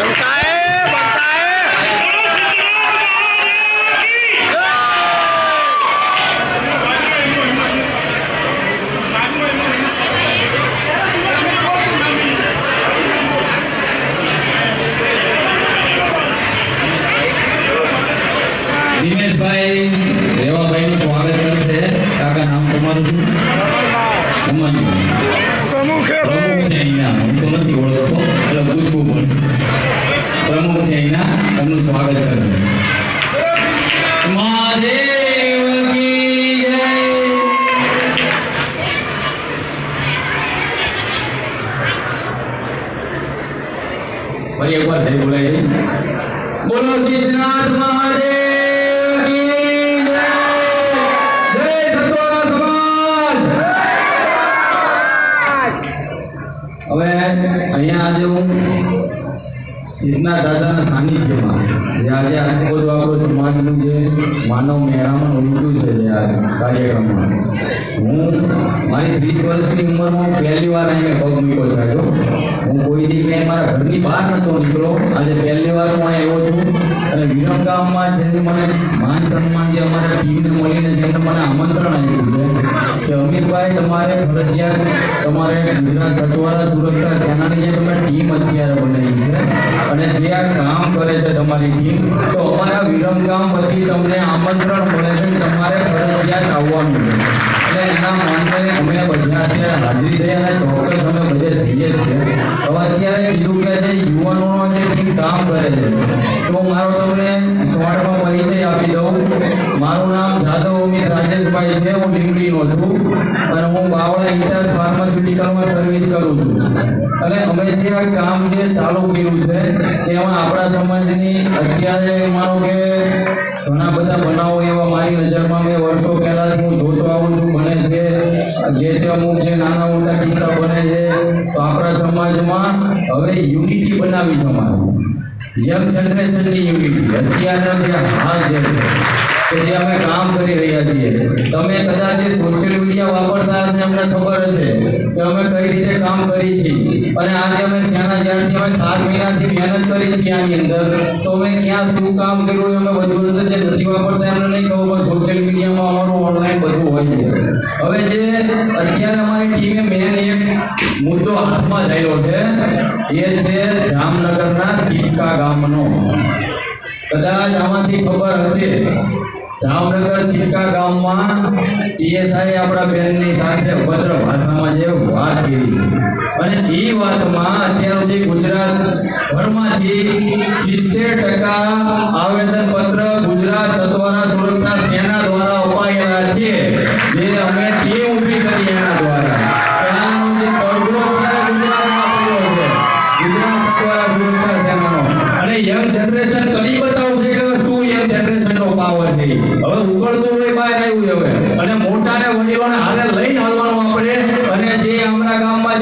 比赛，比赛！俄罗斯队，马拉多尼，哥！内马尔。પ્રમુખ છે ફરી એકવાર જય બોલાય બોલો સિદ્ધનાથ મહાદેવ. હવે અહીંયા આજે હું સિદ્ધના દાદાના સાનિધ્યમાં, જે આજે આખો બધું આપણો સમાજનું જે માનવ મહેરામણ ઉમટ્યું છે જે આ કાર્યક્રમમાં, હું મારી ત્રીસ વર્ષની ઉંમરમાં પહેલી વાર અહીંયા પગ મૂક્યો છે હું. કોઈ દી મારા ઘરની બહાર નહોતો નીકળ્યો. આજે પહેલી વાર હું આવ્યો છું અને વિરમગામમાં જે મને માન સન્માન જે અમારા ટીમને મળીને જેમને મને આમંત્રણ આપ્યું છે કે અમિતભાઈ તમારે ફરજિયાત તમારે ગુજરાત સતવારા સુરક્ષા સેનાની જે તમે ટીમ અત્યારે બનાવી છે અને જે આ કામ કરે છે તમારી ટીમ તો અમારા વિરમગામ વતી તમને આમંત્રણ મળે છે કે તમારે ફરજિયાત આવવાનું છે. એટલે એના માનને અમે બધા અત્યારે હાજરી દઈ અને ચોક્કસ અમે બધે જઈએ જ છે હવે અત્યારે કીધું કે જે યુવાનોનો જે ટીમ કામ કરે છે તો મારો તમને શોર્ટમાં પરિચય આપી દઉં મારું નામ જાદવ ઉમેદ રાજેશભાઈ છે, હું લીંબડીનો છું, અને હું બાવળા ઇન્ટાસ ફાર્માસ્યુટિકલમાં સર્વિસ કરું છું. અને અમે જે આ કામ જે ચાલુ કર્યું છે, એમાં આપણા સમાજની અત્યારે માનો કે ઘણા બધા બનાવો એવા મારી નજરમાં મેં વર્ષો પહેલા હું જોતો આવું છું બને છે જે તે અમુક જે નાના મોટા કિસ્સા બને છે, તો આપણા સમાજમાં હવે યુનિટી બનાવી છે અમારે. યંગ જનરેશનની યુનિટી અત્યારના જે હાલ જે છે. કે જે અમે કામ કરી રહ્યા છીએ. તમે કદાચ સોશિયલ મીડિયા વાપરતા હશે અમને ખબર હશે કે અમે કઈ રીતે કામ કરી છીએ. અને આજે અમે ત્યાંના જ્યારથી અમે સાત મહિનાથી મહેનત કરી છીએ આની અંદર, તો અમે ક્યાં શું કામ કર્યું અમે બધું અંદર જે નથી વાપરતા એમને નહીં ખબર પણ સોશિયલ મીડિયામાં અમારું ઓનલાઈન બધું હોય છે. હવે જે અત્યારે અમારી ટીમે મેન એક મુદ્દો હાથમાં થયેલો છે, એ છે જામનગરના સિક્કા ગામનો. કદાચ આમાંથી ખબર હશે જામનગર સિક્કા ગામમાં પીએસઆઈ આપણા બેનની સાથે ભદ્ર ભાષામાં જે વાત કરી. અને એ વાતમાં અત્યાર સુધી ગુજરાત ભરમાંથી સિત્તેર ટકા આવેદન પત્ર ગુજરાત સત્વરા સુરક્ષા સેના દ્વારા અપાયેલા છે. જે અમે ટીમ ઊભી કરી એના દ્વારા એનો જે પડઘો અત્યારે ગુજરાતમાં પડ્યો છે ગુજરાત સત્વરા સુરક્ષા સેનાનો અને યંગ જનરેશન કરી બતાવશે કે શું યંગ જનરેશનનો પાવર છે હવે ઉકળતું હોય બહાર આવ્યું હવે અને મોટા ને વડીલોને હારે લઈને હાલવાનું આપણે અને જે આપણા ગામમાં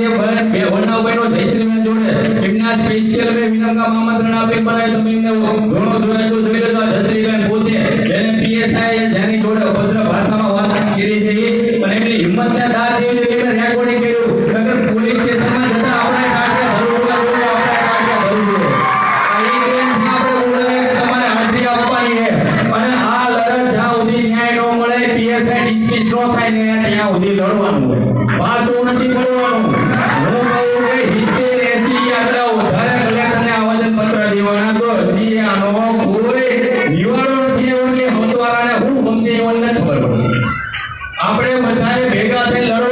બે વનવભાઈનો જયશ્રીબેન જોડે એમને સ્પેશિયલ મે વિનમ્ર આમંત્રણ આપી બનાવી તમે એમને ઘણો જોયા તો જોઈ લેજો. જયશ્રીબેન પોતે એને પીએસઆઈ જેની જોડે ભદ્ર ભાષામાં વાત કરી છે એ. અને એમની હિંમતને દાદ દેવી કે એમને રેકોર્ડિંગ કર્યું. નગર પોલીસ સ્ટેશનમાં જતા આપણે કાઢે ધરુડા જોડે આપણે કાઢે ધરુડો આ ઈ ટ્રેનથી આપણે બોલાવે કે તમારે હાજરી આપવાની છે. અને આ લડત જ્યાં સુધી ન્યાય ન મળે પીએસઆઈ ડિસ્મિસ ન થાય ત્યાં સુધી લડવાનું હોય. પાછું નથી પડવાનું Isabel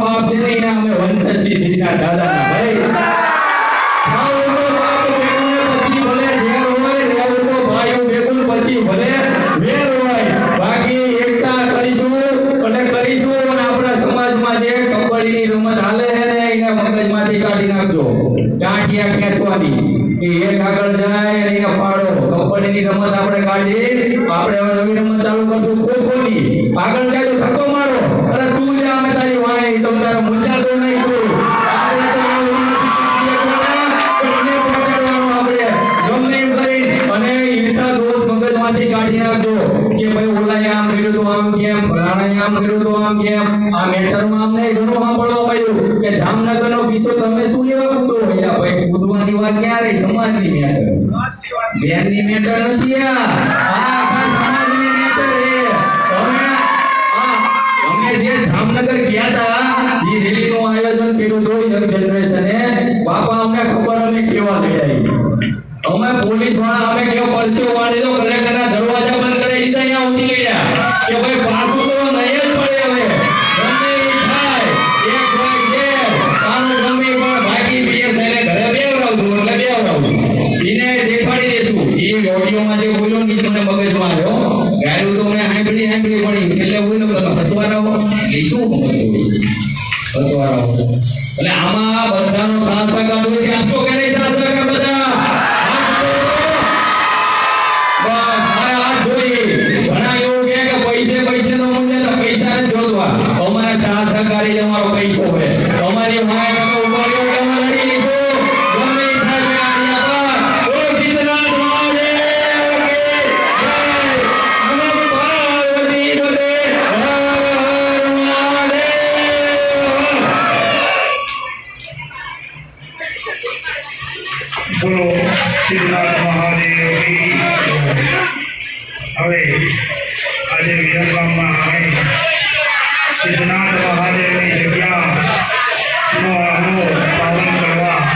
બાપ છે ને અમે વંશજી સીધા દાદાના ભાઈ. સમાજમાં જે કબડ્ડીની રમત હાલે ને, એને કાઢી નાખજો. ગાંઠિયા ખેંચવાની. કે એક આગળ જાય અને એને રમત આપણે કાઢી, આપણે નવી રમત ચાલુ કરશું. ખોખોની. આગળ જાય તો ધક્કો આમ કેમ? ફલાણાએ આમ કર્યું તો આમ કેમ? આ મેટરમાં અમને ઘણું સાંભળવા મળ્યું કે જામનગરનો કિસ્સો તમે શું લેવા કૂદો? અહીંયા ભાઈ, કૂદવાની વાત ક્યારે? સમાજની મેટર બેનની મેટર નથી આ. આ સમાજની મેટર અમે જે જામનગર ગયા હતા જે રેલીનું આયોજન કર્યું હતું યંગ જનરેશને બાપા અમને ખબર અમે કેવા લડાઈ અમે પોલીસવાળા જે બોલ્યો ની મને મગજમાં આવ્યો. ગાયું તો મેં હાંભળી હાંભળી પડી છેલ્લે બોલ્યો કે હતવારા એ શું હતવારા એટલે આમાં બધાનો સાથ સહકાર હોય છે. આપશો કે નહીં સાથ બધા? બોલો સિદ્ધાર્થ મહાદેવ હવે આજે વિરમગામમાં આપણે સિદ્ધનાથ મહાદેવની જગ્યાનો આનો પાલન કરવા